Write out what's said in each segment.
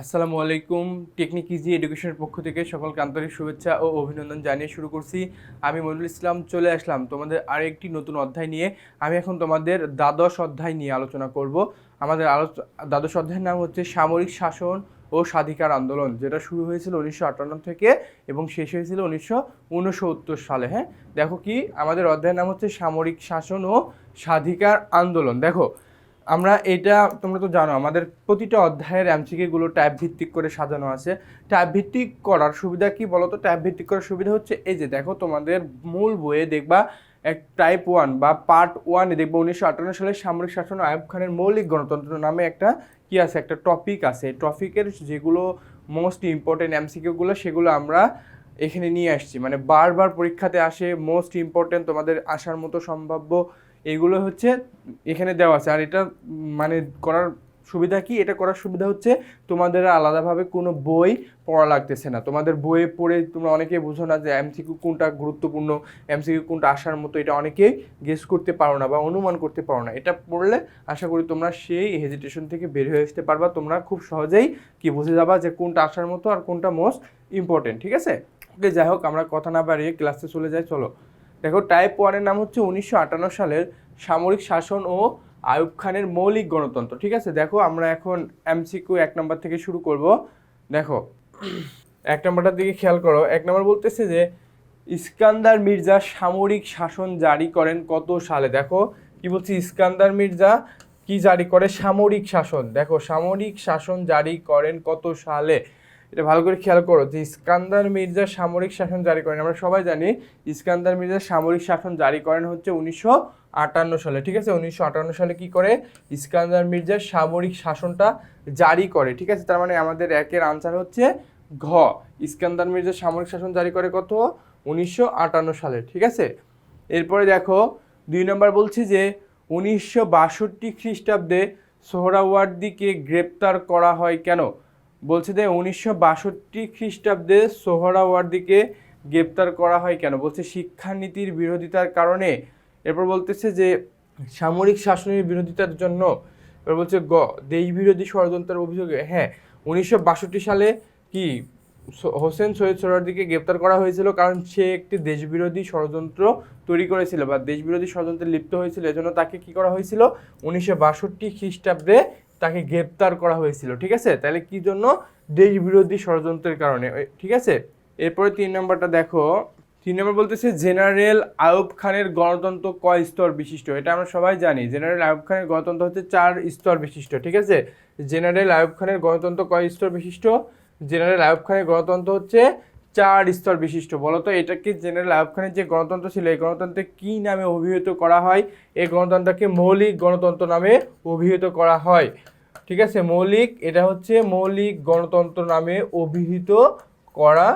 আসসালামু আলাইকুম। Technique easy এডুকেশনের পক্ষ থেকে সকলকে আন্তরিক শুভেচ্ছা ও অভিনন্দন জানিয়ে শুরু করছি। আমি মনুল ইসলাম চলে আসলাম তোমাদের আরেকটি নতুন অধ্যায় নিয়ে। আমি এখন তোমাদের দ্বাদশ অধ্যায় নিয়ে আলোচনা করব। আমাদের আলোচ, দ্বাদশ অধ্যায়ের নাম হচ্ছে সামরিক শাসন ও স্বাধিকার আন্দোলন, যেটা শুরু হয়েছিল উনিশশো আটান্ন থেকে এবং শেষ হয়েছিল উনিশশো উনসত্তর সালে হ্যাঁ? দেখো কি? আমাদের অধ্যায়ের নাম হচ্ছে সামরিক শাসন ও স্বাধিকার আন্দোলন। দেখো আমরা এটা, তোমরা তো জানো, আমাদের প্রতিটা অধ্যায়ের এমসিকিগুলো ট্যাব ভিত্তিক করে সাজানো আছে। ট্যাব ভিত্তিক করার সুবিধা কি বলো তো ট্যাব ভিত্তিক করার সুবিধা হচ্ছে, এই যে দেখো তোমাদের মূল বইয়ে দেখবা, এক টাইপ ওয়ান বা পার্ট ওয়ানে দেখব, উনিশশো আটান্ন সালে সামরিক শাসন আয়ুব খানের মৌলিক গণতন্ত্র নামে একটা কি আছে, একটা টপিক আছে। টপিকের যেগুলো মোস্ট ইম্পর্টেন্ট এমসিকিউগুলো সেগুলো আমরা এখানে নিয়ে আসছি। মানে বারবার পরীক্ষাতে আসে মোস্ট ইম্পর্টেন্ট তোমাদের আসার মতো সম্ভাব্য এগুলো হচ্ছে এখানে দেওয়া আছে। আর এটা মানে করার সুবিধা কি? এটা করার সুবিধা হচ্ছে তোমাদের আলাদাভাবে কোনো বই পড়া লাগতেছে না। তোমাদের বইয়ে পড়ে তোমরা অনেকে বুঝো না যে এমসিকিউ কোনটা গুরুত্বপূর্ণ এমসিকিউ কোনটা আসার মতো, এটা অনেকেই গেস করতে পারো না বা অনুমান করতে পারো না। এটা পড়লে আশা করি তোমরা সেই হেজিটেশন থেকে বের হয়ে আসতে পারবা। তোমরা খুব সহজেই কি বুঝে যাবা যে কোনটা আসার মতো আর কোনটা মোস্ট ইম্পর্টেন্ট ঠিক আছে? ওকে যাই হোক, আমরা কথা না বাড়িয়ে ক্লাসে চলে যাই, চলো। দেখো টাইপ ওয়ানের নাম হচ্ছে উনিশশো আটান্ন সালের সামরিক শাসন ও আয়ুব খানের মৌলিক গণতন্ত্র, ঠিক আছে? দেখো, আমরা এখন এমসিকিউ এক নম্বর থেকে শুরু করব। দেখো, এক নম্বরটার দিকে খেয়াল করো। এক নম্বর বলতেছে যে, ইস্কান্দার মির্জা সামরিক শাসন জারি করেন কত সালে? দেখো, কি বলছি ইস্কান্দার মির্জা? কি জারি করে? সামরিক শাসন। দেখো, সামরিক শাসন জারি করেন কত সালে? এটা ভালো করে খেয়াল করো যে ইস্কান্দার মির্জা সামরিক শাসন জারি করেন। আমরা সবাই জানি ইস্কান্দার মির্জা সামরিক শাসন জারি করেন হচ্ছে উনিশশো আটান্ন সালে, ঠিক আছে? উনিশশো আটান্ন সালে কি করে? ইস্কান্দার মির্জা সামরিক শাসনটা জারি করে, ঠিক আছে? তার মানে আমাদের একের আনসার হচ্ছে ঘ। ইস্কান্দার মির্জা সামরিক শাসন জারি করে কত? উনিশশো আটান্ন সালে, ঠিক আছে? এরপরে দেখো, দুই নম্বর বলছি যে উনিশশো বাষট্টি খ্রিস্টাব্দে সোহরাওয়ার্দিকে গ্রেপ্তার করা হয় কেন? বলছে যে উনিশশো বাষট্টি খ্রিস্টাব্দে সোহরাওয়ার্দিকে গ্রেপ্তার করা হয় কেন? বলছে শিক্ষানীতির বিরোধিতার কারণে। এরপর বলতেছে যে সামরিক শাসনের বিরোধিতার জন্য। এবার বলছে গ দেশ বিরোধী ষড়যন্ত্রের অভিযোগে। হ্যাঁ উনিশশো বাষট্টি সালে কি হোসেন সৈয়দ সোহরাওয়ার্দিকে গ্রেপ্তার করা হয়েছিল? কারণ সে একটি দেশবিরোধী ষড়যন্ত্র তৈরি করেছিল বা দেশবিরোধী ষড়যন্ত্রে লিপ্ত হয়েছিল। এজন্য তাকে কি করা হয়েছিল? উনিশশো বাষট্টি খ্রিস্টাব্দে তাকে গ্রেপ্তার করা হয়েছিল, ঠিক আছে? তাহলে কি জন্য? দেশবিরোধী ষড়যন্ত্রের কারণে। ঠিক আছে? এরপরে তিন নম্বরটা দেখো। তিন নম্বর বলতেছে, জেনারেল আয়ুব খানের গণতন্ত্র কয় স্তর বিশিষ্ট? এটা আমরা সবাই জানি। জেনারেল আয়ুব খানের গণতন্ত্র হচ্ছে চার স্তর বিশিষ্ট, ঠিক আছে? জেনারেল আয়ুব খানের গণতন্ত্র কয় স্তর বিশিষ্ট? জেনারেল আয়ুব খানের গণতন্ত্র হচ্ছে চার স্তর বিশিষ্ট। বলতো, এটাকে জেনারেল আয়ুব খানের যে গণতন্ত্র ছিল, এই গণতন্ত্রে কী নামে অভিহিত করা হয়? এই গণতন্ত্রকে মৌলিক গণতন্ত্র নামে অভিহিত করা হয়। ঠিক আছে? মৌলিক, এটা হচ্ছে মৌলিক গণতন্ত্র নামে অভিহিত করা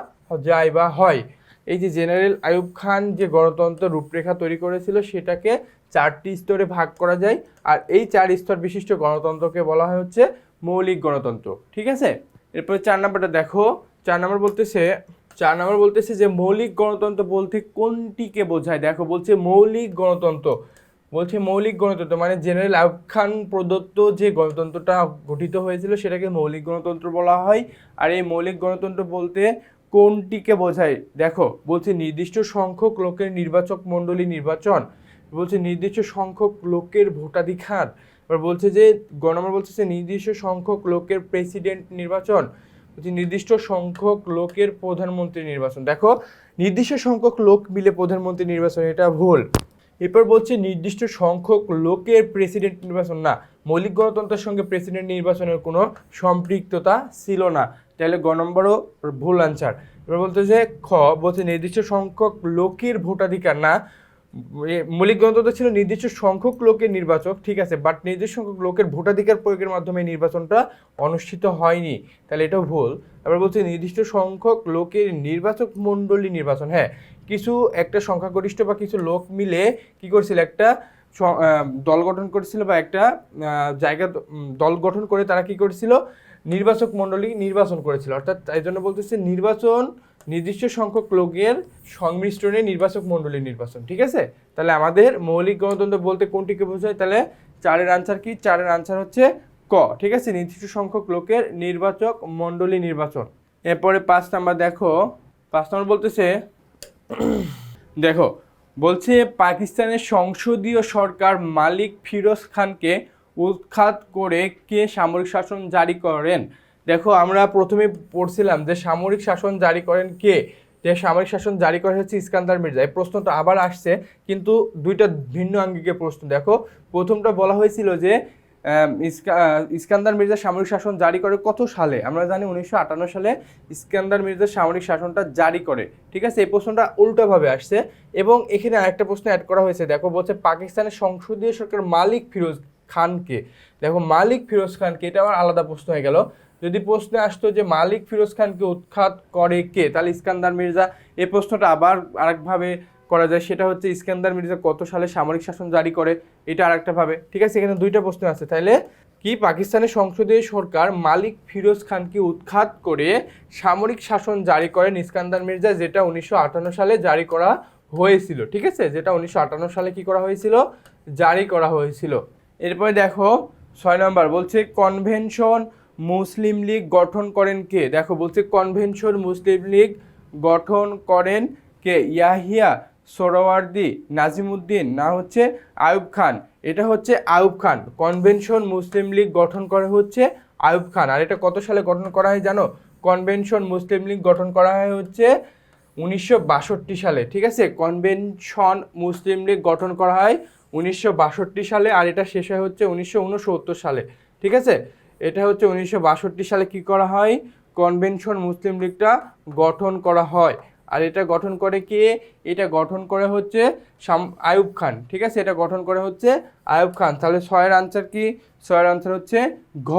যায় বা হয়। এই যে জেনারেল আয়ুব খান যে গণতন্ত্র রূপরেখা তৈরি করেছিল, সেটাকে চারটি স্তরে ভাগ করা যায়। আর এই চার স্তর বিশিষ্ট গণতন্ত্রকে বলা হয় হচ্ছে মৌলিক গণতন্ত্র। ঠিক আছে? এরপরে চার নম্বরটা দেখো। চার নম্বর বলতেছে, চার নম্বর বলতেছে যে মৌলিক গণতন্ত্র বলতে কোনটিকে বোঝায়? দেখো, বলছে মৌলিক গণতন্ত্র। বলছে মৌলিক গণতন্ত্র মানে জেনারেল আয়ুব খান প্রদত্ত যে গণতন্ত্রটা গঠিত হয়েছিল সেটাকে মৌলিক গণতন্ত্র বলা হয়। আর এই মৌলিক গণতন্ত্র বলতে কোনটিকে বোঝায়? দেখো, বলছে নির্দিষ্ট সংখ্যক লোকের নির্বাচক মণ্ডলী নির্বাচন, বলছে নির্দিষ্ট সংখ্যক লোকের ভোটাধিকার, এবার বলছে যে গ নম্বর বলছে যে নির্দিষ্ট সংখ্যক লোকের প্রেসিডেন্ট নির্বাচন, বলছে নির্দিষ্ট সংখ্যক লোকের প্রধানমন্ত্রী নির্বাচন। দেখো, নির্দিষ্ট সংখ্যক লোক মিলে প্রধানমন্ত্রী নির্বাচন, এটা ভুল। এরপর বলছে নির্দিষ্ট সংখ্যক লোকের প্রেসিডেন্ট নির্বাচন না। মৌলিক গণতন্ত্রের সঙ্গে প্রেসিডেন্ট নির্বাচনের কোনো সম্পৃক্ততা ছিল না। তাহলে গ নম্বরও ভুল আনসার এবার বলতে যে খ, বলছে নির্দিষ্ট সংখ্যক লোকের ভোটাধিকার না। মৌলিক গণতন্ত্র ছিল নির্দিষ্ট সংখ্যক লোকের নির্বাচক, ঠিক আছে বাট নির্দিষ্ট সংখ্যক লোকের ভোটাধিকার প্রয়োগের মাধ্যমে নির্বাচনটা অনুষ্ঠিত হয়নি। তাহলে এটাও ভুল। আবার বলছে নির্দিষ্ট সংখ্যক লোকের নির্বাচক মণ্ডলী নির্বাচন হ্যাঁ কিছু একটা সংখ্যাগরিষ্ঠ বা কিছু লোক মিলে কি করছিল? একটা দল গঠন করেছিল বা একটা জায়গা দল গঠন করে তারা কি করেছিল? নির্বাচক মণ্ডলী নির্বাচন করেছিল। অর্থাৎ তাই জন্য বলতেছে নির্বাচন নির্দিষ্ট সংখ্যক লোকের সংমিশ্রণে নির্বাচক মণ্ডলী নির্বাচন, ঠিক আছে? তাহলে আমাদের মৌলিক গণতন্ত্র বলতে কোনটিকে বোঝায়? তাহলে চারের আনসার কি? চারের আনসার হচ্ছে ক, ঠিক আছে? নির্দিষ্ট সংখ্যক লোকের নির্বাচক মণ্ডলী নির্বাচন। এরপরে পাঁচ নাম্বার দেখো, পাঁচ নম্বর বলতেছে দেখো, বলছে পাকিস্তানের সংসদীয় সরকার মালিক ফিরোজ খানকে উৎখাত করে কে সামরিক শাসন জারি করেন? দেখো, আমরা প্রথমে পড়ছিলাম যে সামরিক শাসন জারি করেন কে? যে সামরিক শাসন জারি করা হচ্ছে ইস্কান্দার মির্জা। এই প্রশ্নটা আবার আসছে, কিন্তু দুইটা ভিন্ন আঙ্গিকে প্রশ্ন। দেখো, প্রথমটা বলা হয়েছিল যে ইস্কান্দার মির্জা সামরিক শাসন জারি করে কত সালে? আমরা জানি উনিশশো আটান্ন সালে ইস্কান্দার মির্জা সামরিক শাসনটা জারি করে। ঠিক আছে? এই প্রশ্নটা উল্টোভাবে আসছে এবং এখানে আরেকটা প্রশ্ন অ্যাড করা হয়েছে। দেখো, বলছে পাকিস্তানের সংসদীয় সরকার মালিক ফিরোজ খানকে। দেখো, মালিক ফিরোজ খানকে, এটা আমার আলাদা প্রশ্ন হয়ে গেল। যদি প্রশ্নে আসতো যে মালিক ফিরোজ খানকে উৎখাত করে কে, তাহলে ইস্কান্দার মির্জা এই প্রশ্নটা আবার আরেকভাবে করা যায়, সেটা হচ্ছে ইস্কান্দার মির্জা কত সালে সামরিক শাসন জারি করে, এটা আরেকটা ভাবে। ঠিক আছে, এখানে দুইটা প্রশ্ন আছে। তাইলে কি পাকিস্তানের সংসদীয় সরকার মালিক ফিরোজ খানকে উৎখাত করে সামরিক শাসন জারি করেন ইস্কান্দার মির্জা, যেটা উনিশশো আটান্ন সালে জারি করা হয়েছিল? ঠিক আছে, যেটা উনিশশো আটান্ন সালে কি করা হয়েছিল? জারি করা হয়েছিল। এরপরে দেখো, ছয় নম্বর বলছে, কনভেনশন মুসলিম লীগ গঠন করেন কে? দেখো, বলছে, কনভেনশন মুসলিম লীগ গঠন করেন কে? ইয়াহিয়া সোহরাওয়ার্দী নাজিমুদ্দিন, না হচ্ছে আয়ুব খান। এটা হচ্ছে আয়ুব খান। কনভেনশন মুসলিম লীগ গঠন করে হচ্ছে আয়ুব খান। আর এটা কত সালে গঠন করা হয় জানো? কনভেনশন মুসলিম লীগ গঠন করা হয় হচ্ছে উনিশশো বাষট্টি সালে, ঠিক আছে? কনভেনশন মুসলিম লীগ গঠন করা হয় উনিশশো বাষট্টি সালে, আর এটা শেষ হয় হচ্ছে উনিশশো উনসত্তর সালে, ঠিক আছে? এটা হচ্ছে উনিশশো বাষট্টি সালে কি করা হয়? কনভেনশন মুসলিম লীগটা গঠন করা হয়। আর এটা গঠন করে কে? এটা গঠন করে হচ্ছে আয়ুব খান, ঠিক আছে? এটা গঠন করে হচ্ছে আয়ুব খান। তাহলে ছয়ের আনসার কি? ছয়ের আনসার হচ্ছে ঘ।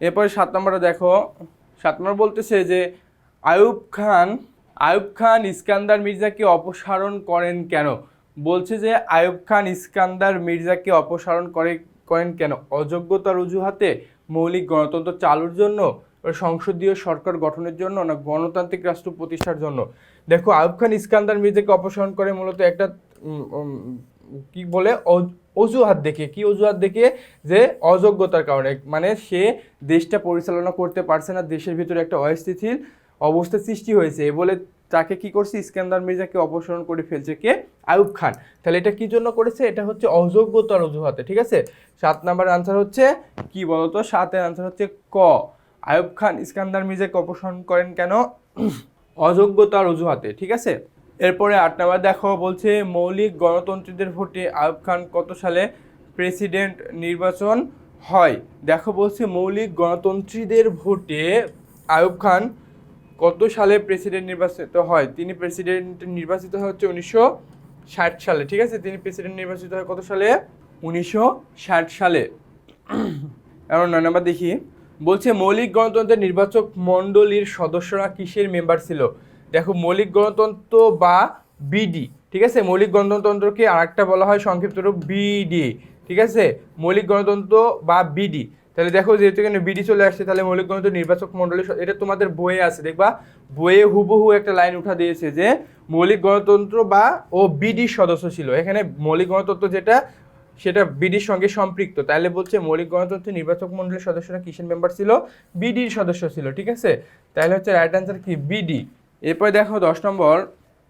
এরপরে সাত নম্বরে দেখো। সাত নম্বর বলতেছে যে আয়ুব খান আয়ুব খান ইস্কান্দার মির্জাকে অপসারণ করেন কেন? বলছে যে আয়ুব খান ইস্কান্দার মির্জাকে অপসারণ করে করেন কেন? অযোগ্যতার অজুহাতে মৌলিক গণতন্ত্র চালুর জন্য সংসদীয় সরকার গঠনের জন্য না গণতান্ত্রিক রাষ্ট্র প্রতিষ্ঠার জন্য? দেখো, আয়ুব খান ইস্কান্দার মির্জাকে অপসারণ করে মূলত একটা কি বলে অজুহাত দেখে। কি অজুহাত দেখে? যে অযোগ্যতার কারণে। মানে সে দেশটা পরিচালনা করতে পারছে না, দেশের ভিতরে একটা অস্থিতিশীল অবস্থা সৃষ্টি হয়েছে। এ বলে তাকে কি করছে? ইস্কান্দার মির্জাকে অপসারণ করে ফেলছে কে? আয়ুব খান। তাহলে এটা কি জন্য করেছে? এটা হচ্ছে অযোগ্যতার অজুহাতে, ঠিক আছে? সাত নাম্বার আনসার হচ্ছে কি বলতো? সাতের আনসার হচ্ছে ক। আয়ুব খান ইস্কান্দার মির্জাকে অপসারণ করেন কেন? অযোগ্যতার অজুহাতে, ঠিক আছে? এরপরে আট নাম্বার দেখো, বলছে মৌলিক গণতন্ত্রীদের ভোটে আয়ুব খান কত সালে প্রেসিডেন্ট নির্বাচন হয়? দেখো, বলছে মৌলিক গণতন্ত্রীদের ভোটে আয়ুব খান কত সালে প্রেসিডেন্ট নির্বাচিত হয়? তিনি প্রেসিডেন্ট নির্বাচিত হয় হচ্ছে উনিশশো ষাট সালে, ঠিক আছে? তিনি প্রেসিডেন্ট নির্বাচিত হয় কত সালে? উনিশশো ষাট সালে। এখন নয় নম্বর দেখি। বলছে, মৌলিক গণতন্ত্রের নির্বাচক মণ্ডলীর সদস্যরা কিসের মেম্বার ছিল? দেখো, মৌলিক গণতন্ত্র বা বিডি ঠিক আছে? মৌলিক গণতন্ত্রকে আরেকটা বলা হয় সংক্ষিপ্ত রূপ বিডি ঠিক আছে? মৌলিক গণতন্ত্র বা বিডি তাহলে দেখো যেহেতু এখানে বিডি চলে আসছে, তাহলে মৌলিক গণতন্ত্র নির্বাচক মণ্ডলী এটা তোমাদের বইয়ে আছে, দেখবা? বইয়ে হুবহু একটা লাইন উঠা দিয়েছে যে, মৌলিক গণতন্ত্র বা ও বিডি সদস্য ছিল। এখানে মৌলিক গণতন্ত্র যেটা, সেটা বিডির সঙ্গে সম্পৃক্ত। তাহলে বলছে মৌলিক গণতন্ত্র নির্বাচক মণ্ডলীর সদস্যরা কিসের মেম্বার ছিল? বিডির সদস্য ছিল, ঠিক আছে? তাহলে হচ্ছে রাইট অ্যান্সার কি? বিডি এরপরে দেখো দশ নম্বর,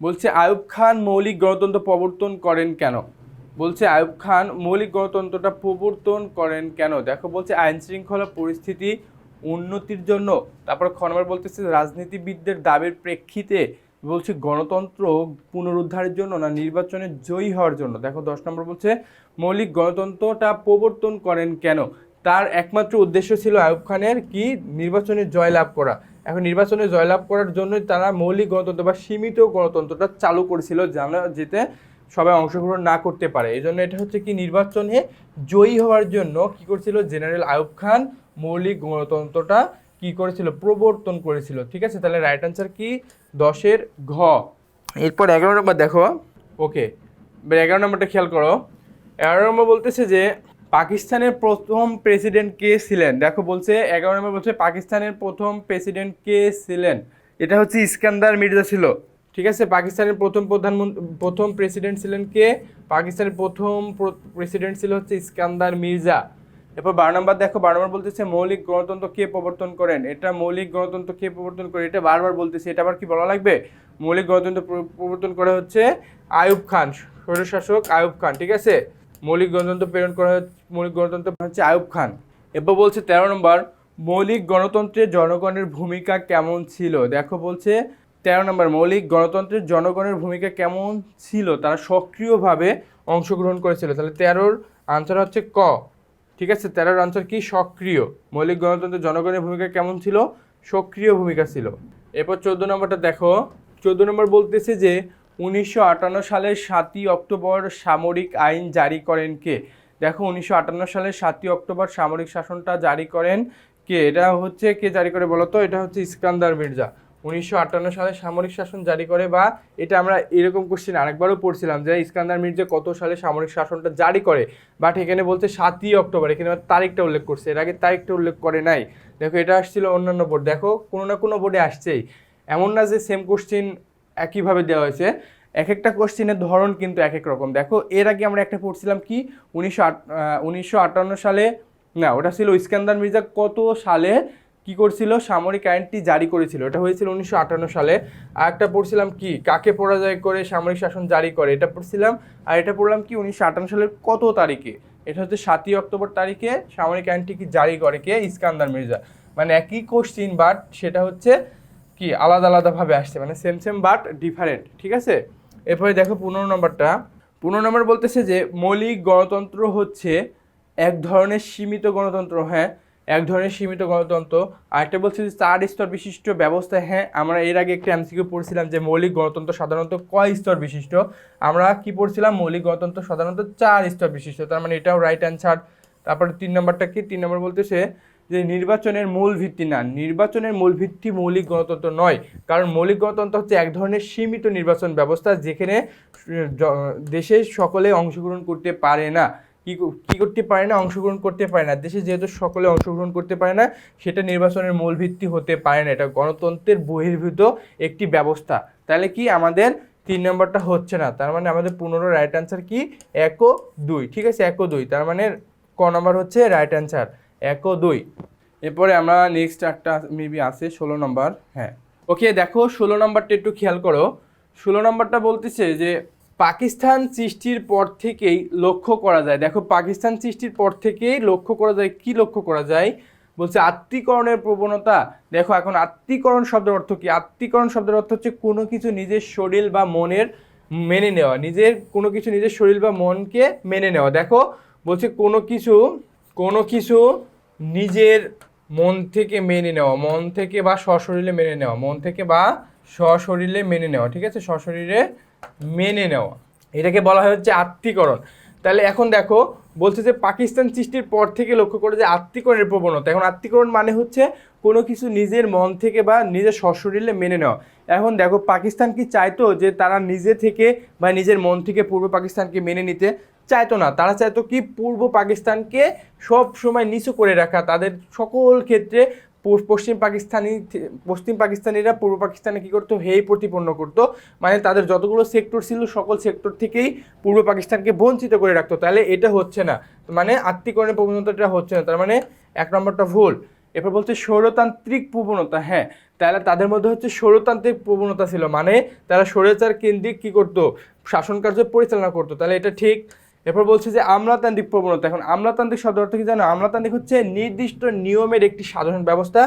বলছে আয়ুব খান মৌলিক গণতন্ত্র প্রবর্তন করেন কেন? বলছে আয়ুব খান, মৌলিক গণতন্ত্রটা প্রবর্তন করেন কেন? দেখো, বলছে আইন শৃঙ্খলা পরিস্থিতি উন্নতির জন্য। তারপর খ নম্বর বলতেছে রাজনীতিবিদদের দাবির প্রেক্ষিতে বলছে গণতন্ত্র পুনরুদ্ধারের জন্য না নির্বাচনে জয়ী হওয়ার জন্য। দেখো, দশ নম্বর বলছে মৌলিক গণতন্ত্রটা প্রবর্তন করেন কেন? তার একমাত্র উদ্দেশ্য ছিল আয়ুব খানের কি? নির্বাচনে জয়লাভ করা। এখন নির্বাচনে জয়লাভ করার জন্যই তারা মৌলিক গণতন্ত্র বা সীমিত গণতন্ত্রটা চালু করেছিল, জানা যেতে সবাই অংশগ্রহণ না করতে পারে। এই জন্য এটা হচ্ছে কি নির্বাচনে জয়ী হওয়ার জন্য কি করছিল জেনারেল আয়ুব খান মৌলিক গণতন্ত্রটা কি করেছিল? প্রবর্তন করেছিল। ঠিক আছে? তাহলে রাইট অ্যান্সার কি? দশের ঘ। এরপর এগারো নম্বর দেখো। ওকে এগারো নম্বরটা খেয়াল করো। এগারো নম্বর বলতেছে যে পাকিস্তানের প্রথম প্রেসিডেন্ট কে ছিলেন? দেখো বলছে এগারো নম্বর বলছে পাকিস্তানের প্রথম প্রেসিডেন্ট কে ছিলেন? এটা হচ্ছে ইস্কান্দার মির্জা ছিল। ঠিক আছে, পাকিস্তানের প্রথম প্রধানমন্ত্রী, প্রথম প্রেসিডেন্ট ছিলেন কে? পাকিস্তানের প্রথম প্রেসিডেন্ট ছিল হচ্ছে ইস্কান্দার মির্জা। এরপর বারো নম্বর দেখো, বারো নম্বর বলতেছে মৌলিক গণতন্ত্র কে প্রবর্তন করেন? এটা মৌলিক গণতন্ত্র কে প্রবর্তন করে? এটা বারবার বলতেছে, এটা আবার কি বলা লাগবে? মৌলিক গণতন্ত্র প্রবর্তন করা হচ্ছে আয়ুব খান, স্বৈরশাসক আয়ুব খান, ঠিক আছে? মৌলিক গণতন্ত্র প্রেরণ করা হচ্ছে, মৌলিক গণতন্ত্র হচ্ছে আয়ুব খান। এরপর বলছে তেরো নম্বর, মৌলিক গণতন্ত্রে জনগণের ভূমিকা কেমন ছিল? দেখো বলছে তেরো নম্বর, মৌলিক গণতন্ত্রের জনগণের ভূমিকা কেমন ছিল? তারা সক্রিয়ভাবে অংশগ্রহণ করেছিল। তাহলে তেরোর আনসার হচ্ছে ক। ঠিক আছে? তেরোর আনসার কি? সক্রিয়। মৌলিক গণতন্ত্রের জনগণের ভূমিকা কেমন ছিল? সক্রিয় ভূমিকা ছিল। এরপর চোদ্দ নম্বরটা দেখো। চোদ্দ নম্বর বলতেছে যে, উনিশশো আটান্ন সালের সাতই অক্টোবর সামরিক আইন জারি করেন কে? দেখো, উনিশশো আটান্ন সালের সাতই অক্টোবর সামরিক শাসনটা জারি করেন কে? এটা হচ্ছে কে জারি করে বলো তো? এটা হচ্ছে ইস্কান্দার মির্জা। উনিশশো আটান্ন সালে সামরিক শাসন জারি করে বা এটা আমরা এরকম কোশ্চেন আরেকবারও পড়ছিলাম যে ইস্কান্দার মির্জা কত সালে সামরিক শাসনটা জারি করে? বাট এখানে বলছে সাতই অক্টোবর, এখানে তারিখটা উল্লেখ করছে। এর আগে তারিখটা উল্লেখ করে নাই। দেখো, এটা আসছিল অন্যান্য বোর্ড দেখো, কোনো না কোনো বোর্ডে আসছেই। এমন না যে সেম কোশ্চেন একইভাবে দেওয়া হয়েছে। এক একটা কোশ্চেনের ধরন কিন্তু এক এক রকম। দেখো, এর আগে আমরা একটা পড়ছিলাম কি? উনিশশো উনিশশো আটান্ন সালে, না, ওটা ছিল ইস্কান্দার মির্জা কত সালে কি করছিল? সামরিক আইনটি জারি করেছিল। এটা হয়েছিল উনিশশো আটান্ন সালে। আর একটা পড়ছিলাম কি? কাকে পরাজয় করে সামরিক শাসন জারি করে? এটা পড়ছিলাম। আর এটা পড়লাম কি? উনিশশো আটান্ন সালের কত তারিখে? এটা হচ্ছে সাতই অক্টোবর তারিখে সামরিক আইনটি কি জারি করে কে? ইস্কান্দার মির্জা। মানে একই কোশ্চিন বাট সেটা হচ্ছে কি? আলাদা আলাদাভাবে আসছে। মানে সেম সেম বাট ডিফারেন্ট ঠিক আছে? এরপরে দেখো পনেরো নম্বরটা। পনেরো নম্বর বলতেছে যে, মৌলিক গণতন্ত্র হচ্ছে এক ধরনের সীমিত গণতন্ত্র হ্যাঁ? এক ধরনের সীমিত গণতন্ত্র, আরেকটা বলছি যে চার স্তর বিশিষ্ট ব্যবস্থা হ্যাঁ আমরা এর আগে একটা এমসিকিউ পড়ছিলাম যে মৌলিক গণতন্ত্র সাধারণত কয় স্তর বিশিষ্ট, আমরা কি পড়ছিলাম? মৌলিক গণতন্ত্র সাধারণত চার স্তর বিশিষ্ট, তার মানে এটাও রাইট অ্যান্সার তারপরে তিন নম্বরটা কি? তিন নম্বর বলতেছে যে নির্বাচনের মূল ভিত্তি না, নির্বাচনের মূল ভিত্তি মৌলিক গণতন্ত্র নয়, কারণ মৌলিক গণতন্ত্র হচ্ছে এক ধরনের সীমিত নির্বাচন ব্যবস্থা যেখানে দেশের সকলে অংশগ্রহণ করতে পারে না। কি কি করতে পারে না, অংশগ্রহণ করতে পারে না। দেশে যেহেতু সকলে অংশগ্রহণ করতে পারে না, সেটা নির্বাচনের মূল ভিত্তি হতে পারে না। এটা গণতন্ত্রের বহির্ভূত একটি ব্যবস্থা। তাহলে কি আমাদের তিন নম্বরটা হচ্ছে না? তার মানে আমাদের পনেরো রাইট অ্যান্সার কি? এক ও দুই। ঠিক আছে? এক ও দুই। তার মানে ক নম্বর হচ্ছে রাইট অ্যান্সার এক ও দুই। এরপরে আমরা নেক্সট একটা মেবি আছে, ষোলো নম্বর। হ্যাঁ। ওকে দেখো, ষোলো নম্বরটা একটু খেয়াল করো। ষোলো নম্বরটা বলতেছে যে পাকিস্তান সৃষ্টির পর থেকেই লক্ষ্য করা যায়। দেখো, পাকিস্তান সৃষ্টির পর থেকেই লক্ষ্য করা যায়। কি লক্ষ্য করা যায়? বলছে আত্মীকরণের প্রবণতা। দেখো, এখন আত্মীকরণ শব্দের অর্থ কি? আত্মীকরণ শব্দের অর্থ হচ্ছে কোনো কিছু নিজের শরীর বা মনের মেনে নেওয়া। নিজের কোনো কিছু নিজের শরীর বা মনকে মেনে নেওয়া। দেখো, বলছে কোনো কিছু কোনো কিছু নিজের মন থেকে মেনে নেওয়া। মন থেকে বা সশরীরে মেনে নেওয়া। মন থেকে বা সশরীরে মেনে নেওয়া। ঠিক আছে? সশরীরে মেনে নেওয়া। এটাকে বলা হয় হচ্ছে আত্মীকরণ। তাহলে এখন দেখো, বলছে যে পাকিস্তান সৃষ্টির পর থেকে লক্ষ্য করে যে আত্মীকরণের প্রবণতা। এখন আত্মীকরণ মানে হচ্ছে কোনো কিছু নিজের মন থেকে বা নিজের সশরীরে মেনে নেওয়া। এখন দেখো, পাকিস্তান কি চাইতো যে তারা নিজে থেকে বা নিজের মন থেকে পূর্ব পাকিস্তানকে মেনে নিতে? চাইতো না। তারা চাইতো কি পূর্ব পাকিস্তানকে সব সময় নিচু করে রাখা, তাদের সকল ক্ষেত্রে পশ্চিম পাকিস্তানি পশ্চিম পাকিস্তানিরা পূর্ব পাকিস্তানে কী করতো? হেই প্রতিপন্ন করতো। মানে তাদের যতগুলো সেক্টর ছিল, সকল সেক্টর থেকেই পূর্ব পাকিস্তানকে বঞ্চিত করে রাখতো। তাহলে এটা হচ্ছে না। মানে আত্মীকরণের প্রবণতাটা হচ্ছে না। তার মানে এক নম্বরটা ভুল। এরপর বলছে সৌরতান্ত্রিক প্রবণতা। হ্যাঁ তাহলে তাদের মধ্যে হচ্ছে সৌরতান্ত্রিক প্রবণতা ছিল। মানে তারা স্বৈরাচার কেন্দ্রিক কী করতো? শাসন কার্য পরিচালনা করতো। তাহলে এটা ঠিক। এরপর বলছে যে আমলাতান্ত্রিক প্রবণতা। এখন আমলাতান্ত্রিক শব্দ অর্থ কি জানো? আমলাতান্ত্রিক হচ্ছে নির্দিষ্ট নিয়মের একটি সাধারণ ব্যবস্থা।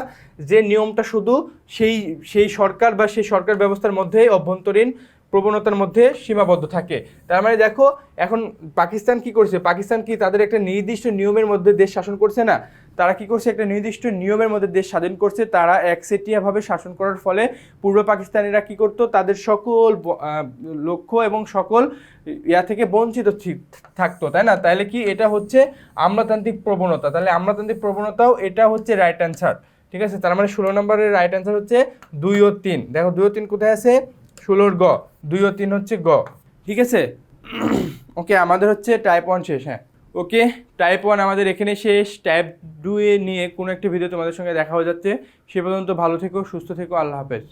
যে নিয়মটা শুধু সেই সেই সরকার বা সেই সরকার ব্যবস্থার মধ্যেই অভ্যন্তরীণ প্রবণতার মধ্যে সীমাবদ্ধ থাকে। তার মানে দেখো, এখন পাকিস্তান কি করছে? পাকিস্তান কি তাদের একটা নির্দিষ্ট নিয়মের মধ্যে দেশ শাসন করছে না? তারা কি করছে? একটা নির্দিষ্ট নিয়মের মধ্যে দেশ স্বাধীন করছে। তারা একচেটিয়াভাবে শাসন করার ফলে পূর্ব পাকিস্তানিরা কি করতো? তাদের সকল লক্ষ্য এবং সকল ইয়া থেকে বঞ্চিত থাকতো, তাই না? তাহলে কি এটা হচ্ছে আমলাতান্ত্রিক প্রবণতা? তাহলে আমলাতান্ত্রিক প্রবণতাও এটা হচ্ছে রাইট অ্যান্সার ঠিক আছে? তার মানে ষোলো নম্বরের রাইট অ্যান্সার হচ্ছে দুই ও তিন। দেখো, দুই ও তিন কোথায় আছে? ষোলোর গ। দুই ও তিন হচ্ছে গ, ঠিক আছে? ওকে আমাদের হচ্ছে টাইপ ওয়ান শেষ হ্যাঁ। ওকে টাইপ ওয়ান আমাদের এখানে শেষ। টাইপ ডুয়ে নিয়ে কোনো একটা ভিডিও তোমাদের সঙ্গে দেখা হয়ে যাচ্ছে। সে পর্যন্ত ভালো থেকো, সুস্থ থেকো, আল্লাহ হাফেজ।